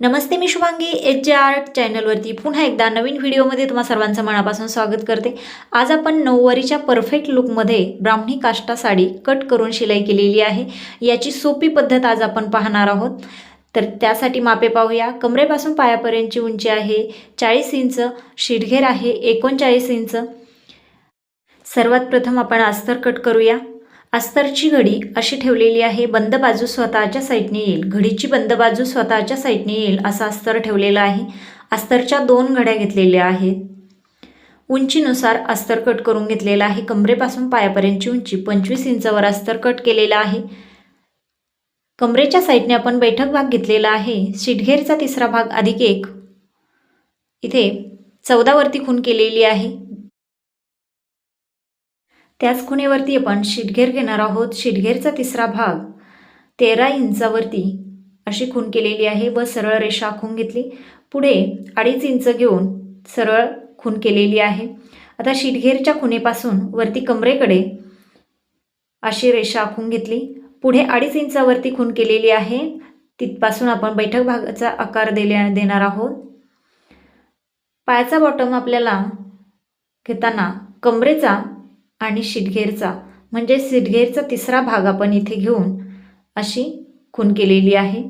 नमस्ते मी Shubhangi. H J art चॅनलवरती पुन्हा एकदा नवीन व्हिडिओमध्ये तुम्हा सर्वांचं मनापासून स्वागत करते. आज आपण नऊवारीच्या परफेक्ट लुकमध्ये ब्राह्मणी काष्टा साडी कट करून शिलाई केलेली आहे. याची सोपी पद्धत आज आपण पाहणार आहोत. तर त्यासाठी मापे पाहूया. कमरेपासून पायापर्यंतची उंची आहे. चाळीस इंच. शिडघेर आहे एकोणचाळीस इंच. सर्वात प्रथम आपण अस्तर कट करूया. अस्तरची घडी अशी ठेवलेली आहे बंद बाजू स्वतःच्या साईडने येईल. घडीची बंद बाजू स्वतःच्या साईडने येईल असा अस्तर ठेवलेला आहे. अस्तरच्या दोन घड्या घेतलेल्या आहेत. उंचीनुसार अस्तर कट करून घेतलेला आहे. कमरेपासून पायापर्यंतची उंची पंचवीस इंचावर अस्तर कट केलेला आहे. कमरेच्या साईडने आपण बैठक भाग घेतलेला आहे. शिटघेरचा तिसरा भाग अधिक एक. इथे चौदावरती खून केलेली आहे. त्याच खुणेवरती आपण शिटघेर घेणार आहोत. शिटघेरचा तिसरा भाग तेरा इंचावरती अशी खून केलेली आहे. व सरळ रेषा आखून घेतली. पुढे अडीच इंच घेऊन सरळ खून केलेली आहे. आता शिटघेरच्या खुणेपासून वरती कमरेकडे अशी रेषा आखून घेतली. पुढे अडीच इंचावरती खून केलेली आहे. तिथपासून आपण बैठक भागाचा आकार दिले देणार आहोत. पायाचा बॉटम आपल्याला घेताना कमरेचा आणि शिटघेरचा म्हणजे सिटघेरचा तिसरा भाग आपण इथे घेऊन अशी खून केलेली आहे.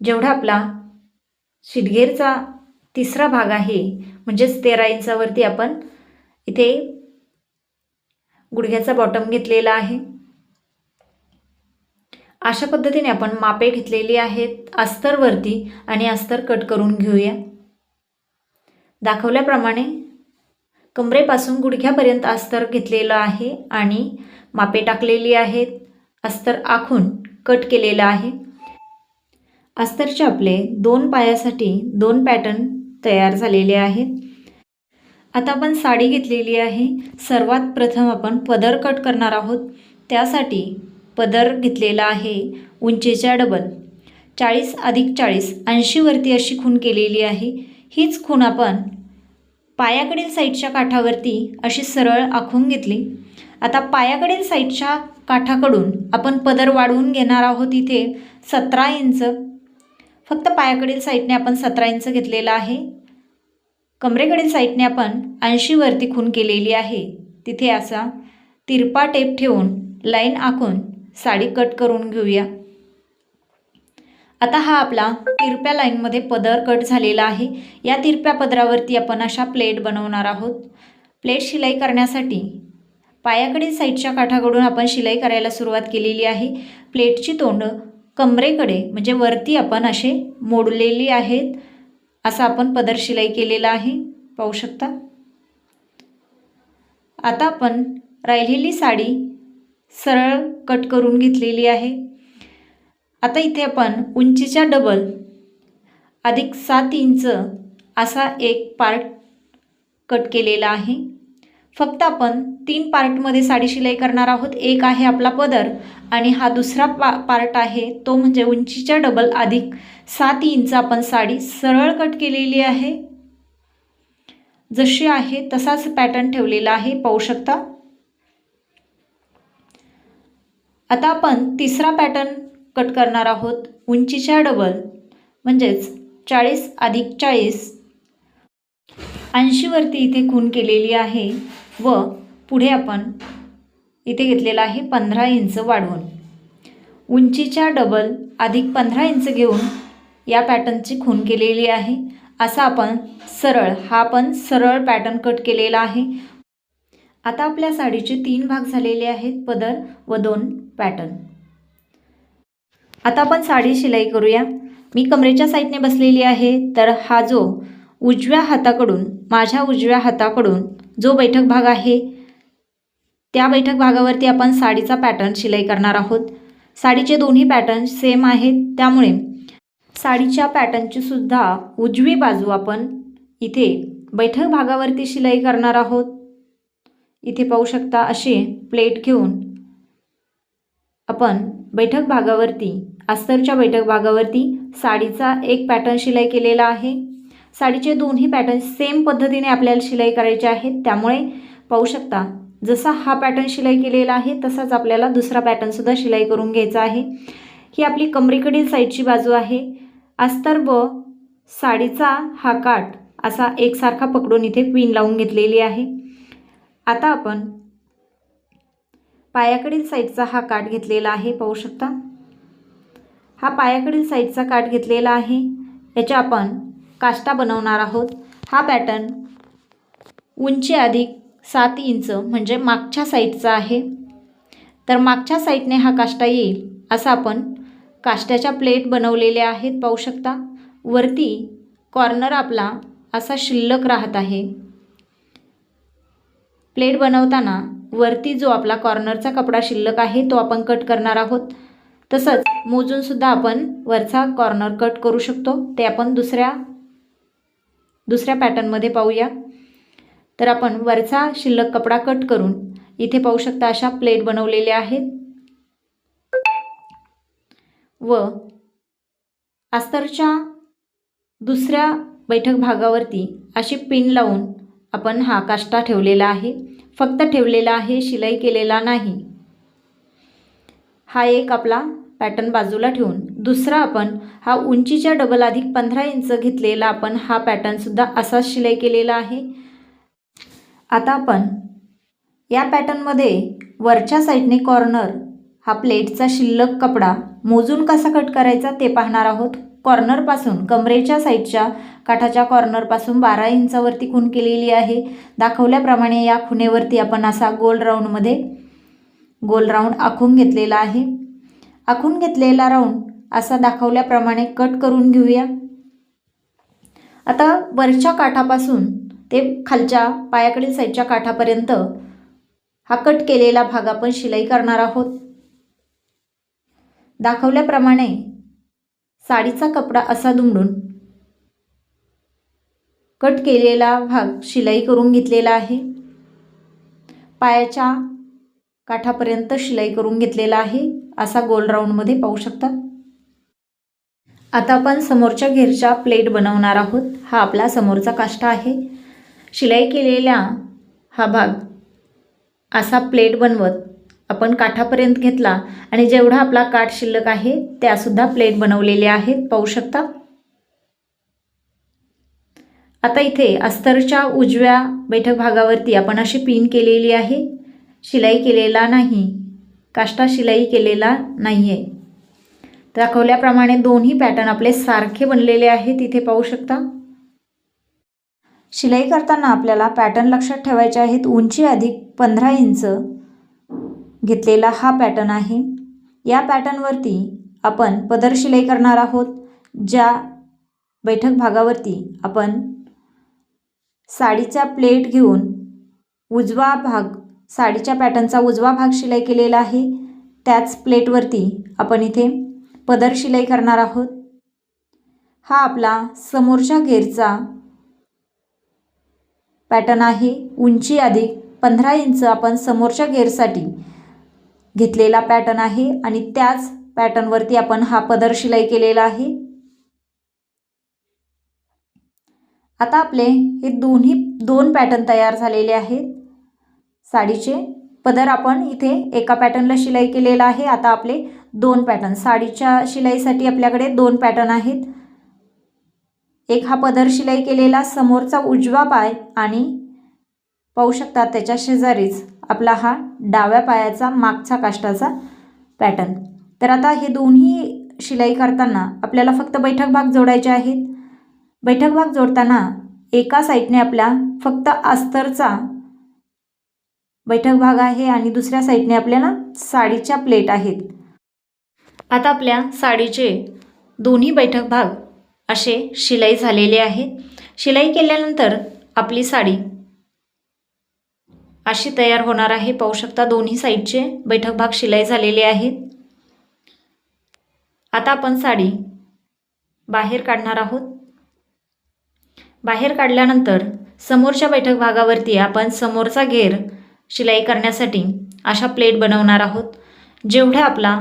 जेवढा आपला शिटघेरचा तिसरा भाग आहे म्हणजेच तेरा इंचावरती आपण इथे गुडघ्याचा बॉटम घेतलेला आहे. अशा पद्धतीने आपण मापे घेतलेली आहेत. अस्तरवरती आणि अस्तर कट करून घेऊया. दाखवल्याप्रमाणे कमरेपासून गुडघ्यापर्यंत अस्तर घेतलेलं आहे आणि मापे टाकलेली आहेत. अस्तर आखून कट केलेलं आहे. अस्तरचे आपले दोन पायासाठी दोन पॅटर्न तयार झालेले आहेत. आता आपण साडी घेतलेली आहे. सर्वात प्रथम आपण पदर कट करणार आहोत. त्यासाठी पदर घेतलेला आहे उंचीच्या डबल. चाळीस अधिक चाळीस ऐंशीवरती अशी खून केलेली आहे. हीच खून आपण पायाकडील साईडच्या काठावरती अशी सरळ आखून घेतली. आता पायाकडील साईडच्या काठाकडून आपण पदर वाढवून घेणार आहोत इथे सतरा इंच. फक्त पायाकडील साईडने आपण सतरा इंच घेतलेला आहे. कमरेकडील साईडने आपण ऐंशीवरती खून केलेली आहे. तिथे असा तिरपा टेप ठेवून लाईन आखून साडी कट करून घेऊया. आता हा आपला तिरप्या लाईनमध्ये पदर कट झालेला आहे. या तिरप्या पदरावरती आपण अशा प्लेट बनवणार आहोत. प्लेट शिलाई करण्यासाठी पायाकडील साईडच्या काठाकडून आपण शिलाई करायला सुरुवात केलेली आहे. प्लेटची तोंड कमरेकडे म्हणजे वरती आपण असे मोडलेली आहेत. असा आपण पदर शिलाई केलेला आहे. पाहू शकता? आता आपण राहिलेली साडी सरळ कट करून घेतलेली आहे. आता इथे आपण उंचीच्या डबल अधिक सात इंच असा एक पार्ट कट केलेला आहे. फक्त आपण तीन पार्टमध्ये साडी शिलाई करणार आहोत. एक आहे आपला पदर आणि हा दुसरा पा पार्ट आहे तो म्हणजे उंचीच्या डबल अधिक सात इंच आपण साडी सरळ कट केलेली आहे. जशी आहे तसाच पॅटर्न ठेवलेला आहे. पाहू शकता? आता आपण तिसरा पॅटर्न कट करणार आहोत. उंचीच्या डबल म्हणजेच चाळीस अधिक चाळीस. ऐंशीवरती इथे खून केलेली आहे व पुढे आपण इथे घेतलेला आहे पंधरा इंच वाढवून. उंचीच्या डबल अधिक पंधरा इंच घेऊन या पॅटर्नची खून केलेली आहे. असा आपण सरळ हा पण सरळ पॅटर्न कट केलेला आहे. आता आपल्या साडीचे तीन भाग झालेले आहेत पदर व दोन पॅटर्न. आता आपण साडी शिलाई करूया. मी कमरेच्या साईडने बसलेली आहे तर हा जो उजव्या हाताकडून माझ्या उजव्या हाताकडून जो बैठक भाग आहे त्या बैठक भागावरती आपण साडीचा पॅटर्न शिलाई करणार आहोत. साडीचे दोन्ही पॅटर्न सेम आहेत त्यामुळे साडीच्या पॅटर्नची सुद्धा उजवी बाजू आपण इथे बैठक भागावरती शिलाई करणार आहोत. इथे पाहू शकता अशी प्लेट घेऊन आपण बैठक भागावरती अस्तरच्या बैठक भागावरती साडीचा एक पॅटर्न शिलाई केलेला आहे. साडीचे दोन्ही पॅटर्न सेम पद्धतीने आपल्याला शिलाई करायचे आहेत. त्यामुळे पाहू शकता जसा हा पॅटर्न शिलाई केलेला आहे तसाच आपल्याला दुसरा पॅटर्नसुद्धा शिलाई करून घ्यायचा आहे. ही आपली कमरेकडील साईडची बाजू आहे. अस्तर व साडीचा हा काठ असा एकसारखा पकडून इथे पिन लावून घेतलेली आहे. आता आपण पायाकडील साईडचा हा काठ घेतलेला आहे. पाहू शकता हा पायाकडील साईडचा काठ घेतलेला आहे. याच्या आपण काष्टा बनवणार आहोत. हा पॅटर्न उंची अधिक सात इंच म्हणजे मागच्या साईडचा आहे. तर मागच्या साईडने हा काष्टा येईल असा आपण काष्ट्याच्या प्लेट बनवलेल्या आहेत. पाहू शकता वरती कॉर्नर आपला असा शिल्लक राहत आहे. प्लेट बनवताना वरती जो आपला कॉर्नरचा कपडा शिल्लक आहे तो आपण कट करणार आहोत. तसंच मोजूनसुद्धा आपण वरचा कॉर्नर कट करू शकतो. ते आपण दुसऱ्या दुसऱ्या पॅटर्नमध्ये पाहूया. तर आपण वरचा शिल्लक कपडा कट करून इथे पाहू शकता अशा प्लेट बनवलेल्या आहेत. व अस्तरच्या दुसऱ्या बैठक भागावरती अशी पिन लावून आपण हा काष्टा ठेवलेला आहे. फक्त ठेवलेला आहे शिलाई केलेला नाही. हा एक आपला पॅटर्न बाजूला ठेवून दुसरा आपण हा उंचीच्या डबल अधिक पंधरा इंच घेतलेला आपण हा पॅटर्नसुद्धा असाच शिलाई केलेला आहे. आता आपण या पॅटर्नमध्ये वरच्या साईडने कॉर्नर हा प्लेटचा शिल्लक कपडा मोजून कसा कट करायचा ते पाहणार आहोत. कॉर्नरपासून कमरेच्या साईडच्या काठाच्या कॉर्नरपासून बारा इंचावरती खून केलेली आहे. दाखवल्याप्रमाणे या खुणेवरती आपण असा गोल राऊंडमध्ये गोल राऊंड आखून घेतलेला आहे. आखून घेतलेला राऊंड असा दाखवल्याप्रमाणे कट करून घेऊया. आता वरच्या काठापासून ते खालच्या पायाकडील साईडच्या काठापर्यंत हा कट केलेला भाग आपण शिलाई करणार आहोत. दाखवल्याप्रमाणे साडीचा कपडा असा दुमडून कट केलेला भाग शिलाई करून घेतलेला आहे. पायाच्या काठापर्यंत शिलाई करून घेतलेला आहे. असा गोल राऊंडमध्ये पाहू शकता. आता आपण समोरच्या घेरच्या प्लेट बनवणार आहोत. हा आपला समोरचा काष्टा आहे. शिलाई केलेल्या हा भाग असा प्लेट बनवत आपण काठापर्यंत घेतला आणि जेवढा आपला काठ शिल्लक आहे त्यासुद्धा प्लेट बनवलेल्या आहेत. पाहू शकता. आता इथे अस्तरच्या उजव्या बैठक भागावरती आपण अशी पिन केलेली आहे. शिलाई केलेला नाही. काष्टा शिलाई केलेला नाही आहे दाखवल्याप्रमाणे दोन्ही पॅटर्न आपले सारखे बनलेले आहेत इथे पाहू शकता. शिलाई करताना आपल्याला पॅटर्न लक्षात ठेवायचे आहेत. उंची अधिक पंधरा इंच घेतलेला हा पॅटर्न आहे. या पॅटर्नवरती आपण पदर शिलाई करणार आहोत. ज्या बैठक भागावरती आपण साडीचा प्लेट घेऊन उजवा भाग साडीच्या पॅटर्नचा उजवा भाग शिलाई केलेला आहे. त्याच प्लेटवरती आपण इथे पदर शिलाई करणार आहोत. हा आपला समोरच्या घेरचा पॅटर्न आहे. उंची अधिक पंधरा इंच आपण समोरच्या घेरसाठी घेतलेला पॅटर्न आहे आणि त्याच पॅटर्नवरती आपण हा पदर शिलाई केलेला आहे. आता आपले हे दोन्ही दोन पॅटर्न तयार झालेले आहेत. साडीचे. पदर आपण इथे एका पॅटर्नला शिलाई केलेला आहे. आता आपले दोन पॅटर्न. साडीच्या शिलाईसाठी आपल्याकडे दोन पॅटर्न आहेत. एक हा पदर शिलाई केलेला समोरचा उजवा पाय आणि पाहू शकता त्याच्या शेजारीच आपला हा डाव्या पायाचा मागचा काष्टाचा पॅटर्न. तर आता हे दोन्ही शिलाई करताना आपल्याला फक्त बैठक भाग जोडायचे आहेत. बैठक भाग जोडताना एका साईडने आपल्या फक्त अस्तरचा बैठक भाग आहे आणि दुसऱ्या साईडने आपल्याला साडीच्या प्लेट आहेत. आता आपल्या साडीचे दोन्ही बैठक भाग असे शिलाई झालेले आहे. शिलाई केल्यानंतर आपली साडी अशी तयार होणार आहे. पाहू शकता दोन्ही साईडचे बैठक भाग शिलाई झालेले आहेत. आता आपण साडी बाहेर काढणार आहोत. बाहेर काढल्यानंतर समोरच्या बैठक भागावरती आपण समोरचा घेर शिलाई करण्यासाठी अशा प्लेट बनवणार आहोत. जेवढा आपला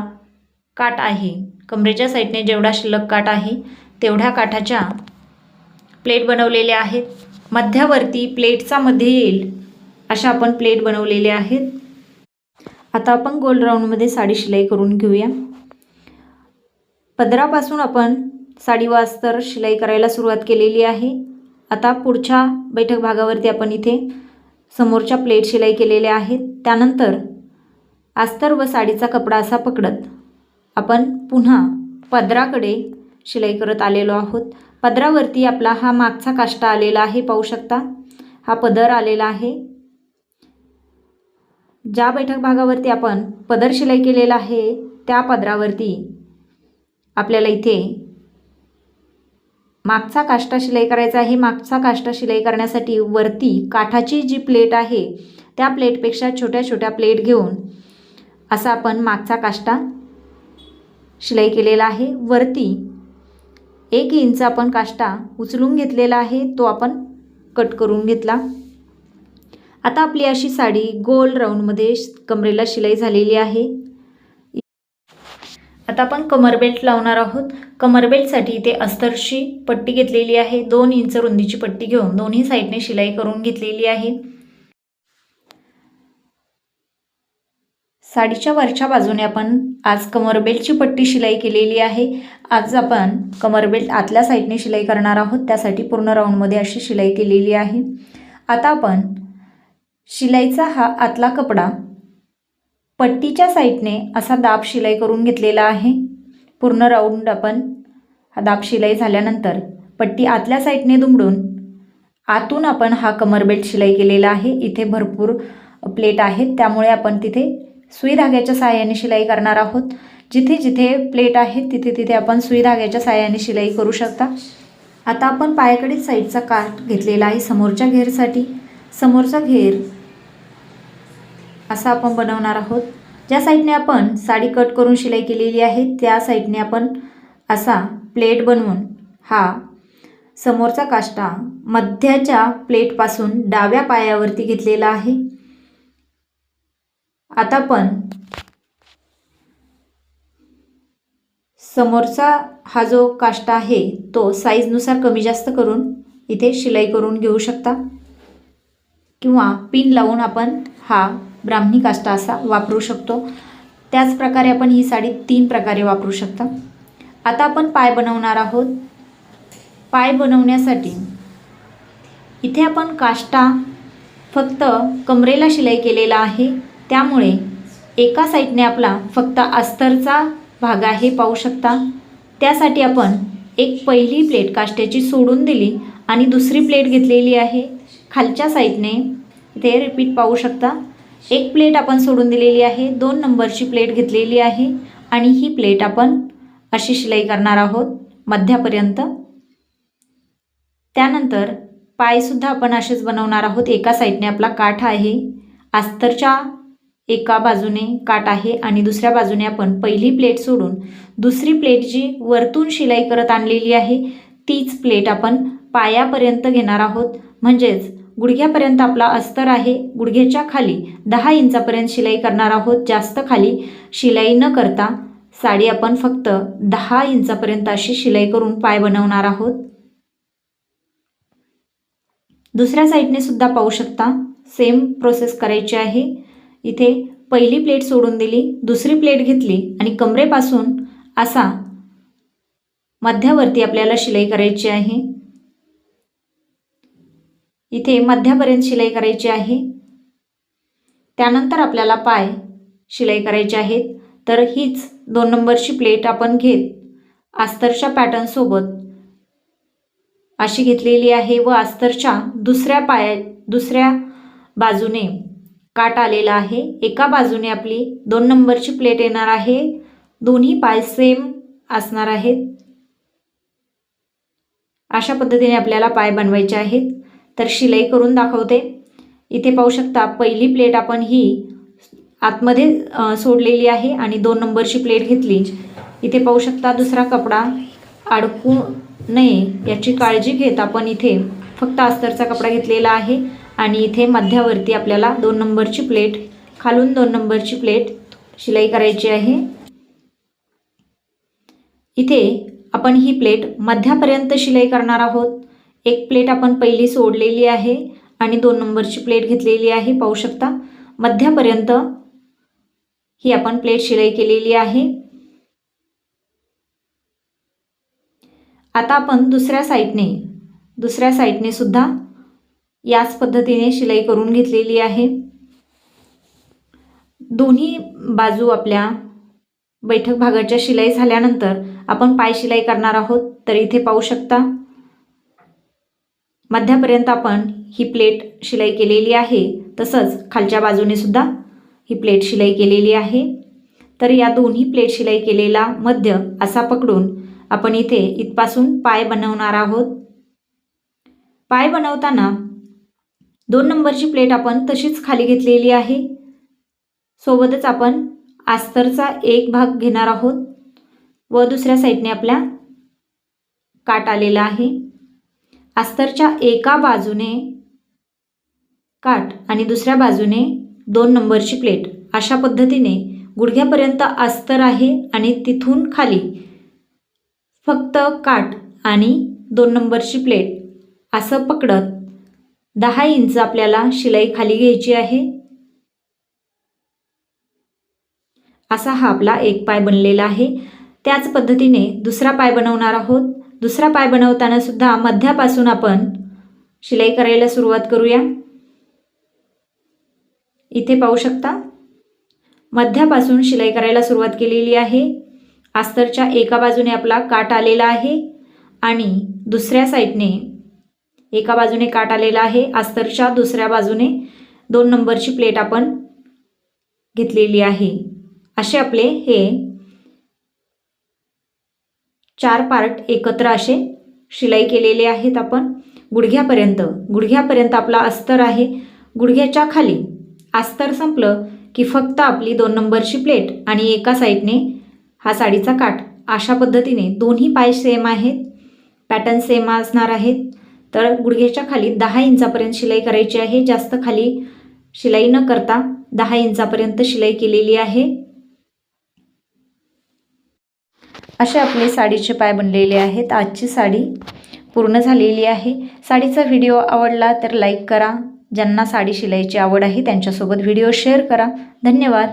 काठ आहे कमरेच्या साईडने जेवढा शिल्लक काठ आहे तेवढ्या काठाच्या प्लेट बनवलेल्या आहेत. मध्यावरती प्लेटचा मध्ये येईल अशा आपण प्लेट बनवलेल्या आहेत. आता आपण गोल राऊंडमध्ये साडी शिलाई करून घेऊया. पदरापासून आपण साडी वास्तर शिलाई करायला सुरुवात केलेली आहे. आता पुढच्या बैठक भागावरती आपण इथे समोरच्या प्लेट शिलाई केलेल्या आहेत. त्यानंतर अस्तर व साडीचा कपडा असा पकडत आपण पुन्हा पदराकडे शिलाई करत आलेलो आहोत. पदरावरती आपला हा मागचा काष्टा आलेला आहे पाहू शकता. हा पदर आलेला आहे. ज्या बैठक भागावरती आपण पदर शिलाई केलेला आहे त्या पदरावरती आपल्याला इथे मागचा काष्टा शिलाई करायचा आहे. मागचा काष्टा शिलाई करण्यासाठी वरती काठाची जी प्लेट आहे त्या प्लेटपेक्षा छोट्या छोट्या प्लेट घेऊन असा आपण मागचा काष्टा शिलाई केलेला आहे. वरती एक इंच आपण काष्टा उचलून घेतलेला आहे. तो आपण कट करून घेतला. आता आपली अशी साडी गोल राऊंडमध्ये कमरेला शिलाई झालेली आहे. आता आपण कमर बेल्ट लावणार आहोत. कमर बेल्टसाठी इथे अस्तरची पट्टी घेतलेली आहे. दोन इंच रुंदीची पट्टी घेऊन दोन्ही साईडने शिलाई करून घेतलेली आहे. साडीच्या वरच्या बाजूने आपण आज कमर बेल्टची पट्टी शिलाई केलेली आहे. आज आपण कमर बेल्ट आतल्या साईडने शिलाई करणार आहोत. त्यासाठी पूर्ण राऊंडमध्ये अशी शिलाई केलेली आहे. आता आपण शिलाईचा हा आतला कपडा पट्टीच्या साईडने असा दाब शिलाई करून घेतलेला आहे. पूर्ण राऊंड आपण हा दाब शिलाई झाल्यानंतर पट्टी आतल्या साईडने दुमडून आतून आपण हा कमर बेल्ट शिलाई केलेला आहे. इथे भरपूर प्लेट आहेत. त्यामुळे आपण तिथे सुई धाग्याच्या सहाय्याने शिलाई करणार आहोत. जिथे जिथे प्लेट आहेत तिथे तिथे आपण सुई धाग्याच्या सहाय्याने शिलाई करू शकता. आता आपण पायाकडील साईडचा काठ घेतलेला आहे. समोरच्या घेरसाठी. समोरचा घेर असा आपण बनवणार आहोत. ज्या साईडने आपण साडी कट करून शिलाई केलेली आहे त्या साईडने आपण असा प्लेट बनवून हा समोरचा काष्टा मध्याच्या प्लेटपासून डाव्या पायावरती घेतलेला आहे. आता पण समोरचा हा जो काष्टा आहे तो साईजनुसार कमी जास्त करून इथे शिलाई करून घेऊ शकता. किंवा पिन लावून आपण हा ब्राह्मणी काष्टा असा वापरू शकतो. त्याचप्रकारे आपण ही साडी तीन प्रकारे वापरू शकता. आता आपण पाय बनवणार आहोत. पाय बनवण्यासाठी इथे आपण काष्टा फक्त कमरेला शिलाई केलेला आहे. त्यामुळे एका साईडने आपला फक्त अस्तरचा भाग आहे पाहू शकता. त्यासाठी आपण एक पहिली प्लेट काष्ट्याची सोडून दिली आणि दुसरी प्लेट घेतलेली आहे. खालच्या साईडने इथे रिपीट पाहू शकता. एक प्लेट आपण सोडून दिलेली आहे. दोन नंबरची प्लेट घेतलेली आहे. आणि ही प्लेट आपण अशी शिलाई करणार आहोत मध्यापर्यंत. त्यानंतर पायसुद्धा आपण असेच बनवणार आहोत. एका साईडने आपला काठ आहे. अस्तरच्या एका बाजूने काठ आहे आणि दुसऱ्या बाजूने आपण पहिली प्लेट सोडून दुसरी प्लेट जी वरतून शिलाई करत आणलेली आहे तीच प्लेट आपण पायापर्यंत घेणार आहोत. म्हणजेच गुडघ्यापर्यंत आपला अस्तर आहे. गुडघ्याच्या खाली दहा इंचापर्यंत शिलाई करणार आहोत. जास्त खाली शिलाई न करता साडी आपण फक्त दहा इंचापर्यंत अशी शिलाई करून पाय बनवणार आहोत. दुसऱ्या साईडने सुद्धा पाहू शकता. सेम प्रोसेस करायची आहे. इथे पहिली प्लेट सोडून दिली दुसरी प्लेट घेतली आणि कमरेपासून असा मध्यावरती आपल्याला शिलाई करायची आहे. इथे मध्यापर्यंत शिलाई करायची आहे. त्यानंतर आपल्याला पाय शिलाई करायचे आहेत. तर हीच दोन नंबरची प्लेट आपण घेत आस्तरच्या पॅटर्नसोबत अशी घेतलेली आहे व अस्तरच्या दुसऱ्या पाया दुसऱ्या बाजूने काट आलेला आहे. एका बाजूने आपली दोन नंबरची प्लेट येणार आहे. दोन्ही पाय सेम असणार आहेत. अशा पद्धतीने आपल्याला पाय बनवायचे आहेत. तर शिलाई करून दाखवते. इथे पाहू शकता पहिली प्लेट आपण ही आतमध्ये सोडलेली आहे आणि दोन नंबरची प्लेट घेतली. इथे पाहू शकता दुसरा कपडा अडकू नये याची काळजी घेत आपण इथे फक्त अस्तरचा कपडा घेतलेला आहे आणि इथे मध्यावरती आपल्याला दोन नंबरची प्लेट खालून दोन नंबरची प्लेट शिलाई करायची आहे. इथे आपण ही प्लेट मध्यापर्यंत शिलाई करणार आहोत. एक प्लेट आपण पहिली सोडलेली आहे आणि दोन नंबरची प्लेट घेतलेली आहे पाहू शकता. मध्यापर्यंत ही आपण प्लेट शिलाई केलेली आहे. आता आपण दुसऱ्या साईडने दुसऱ्या साईडने सुद्धा याच पद्धतीने शिलाई करून घेतलेली आहे. दोन्ही बाजू आपल्या बैठक भागाच्या शिलाई झाल्यानंतर आपण पाय शिलाई करणार आहोत तर इथे पाहू शकता. मध्यापर्यंत आपण ही प्लेट शिलाई केलेली आहे. तसंच खालच्या बाजूने सुद्धा ही प्लेट शिलाई केलेली आहे. तर या दोन्ही प्लेट शिलाई केलेला मध्य असा पकडून आपण इथे इथपासून पाय बनवणार आहोत. पाय बनवताना दोन नंबरची प्लेट आपण तशीच खाली घेतलेली आहे. सोबतच आपण आस्तरचा एक भाग घेणार आहोत व दुसऱ्या साईडने आपल्या काट आलेला आहे. अस्तरच्या एका बाजूने काट आणि दुसऱ्या बाजूने दोन नंबरची प्लेट. अशा पद्धतीने गुडघ्यापर्यंत अस्तर आहे आणि तिथून खाली फक्त काट आणि दोन नंबरची प्लेट. असं पकडत दहा इंच आपल्याला शिलाई खाली घ्यायची आहे. असा हा आपला एक पाय बनलेला आहे. त्याच पद्धतीने दुसरा पाय बनवणार आहोत. दुसरा पाय बनवताना सुद्धा मध्यापासून आपण शिलाई करायला सुरुवात करूया. इथे पाहू शकता मध्यापासून शिलाई करायला सुरुवात केलेली आहे. अस्तरच्या एका बाजूने आपला काट आलेला आहे आणि दुसऱ्या साईडने एका बाजूने काट आलेला आहे. अस्तरच्या दुसऱ्या बाजूने दोन नंबरची प्लेट आपण घेतलेली आहे. असे आपले हे चार पार्ट एकत्र असे शिलाई केलेले आहेत आपण. गुडघ्यापर्यंत गुडघ्यापर्यंत आपला अस्तर आहे. गुडघ्याच्या खाली अस्तर संपलं की फक्त आपली दोन नंबरची प्लेट आणि एका साईडने हा साडीचा काठ. अशा पद्धतीने दोन्ही पाय सेम आहेत. पॅटर्न सेम असणार आहेत. तर गुडघ्याच्या खाली दहा इंचापर्यंत शिलाई करायची आहे. जास्त खाली शिलाई न करता दहा इंचापर्यंत शिलाई केलेली आहे. असे आपले साडीचे पाय बनलेले आहेत. आजची साडी पूर्ण झालेली आहे. साडीचा व्हिडिओ आवडला तर लाईक करा. ज्यांना साडी शिलाईची आवड आहे त्यांच्यासोबत व्हिडिओ शेअर करा. धन्यवाद.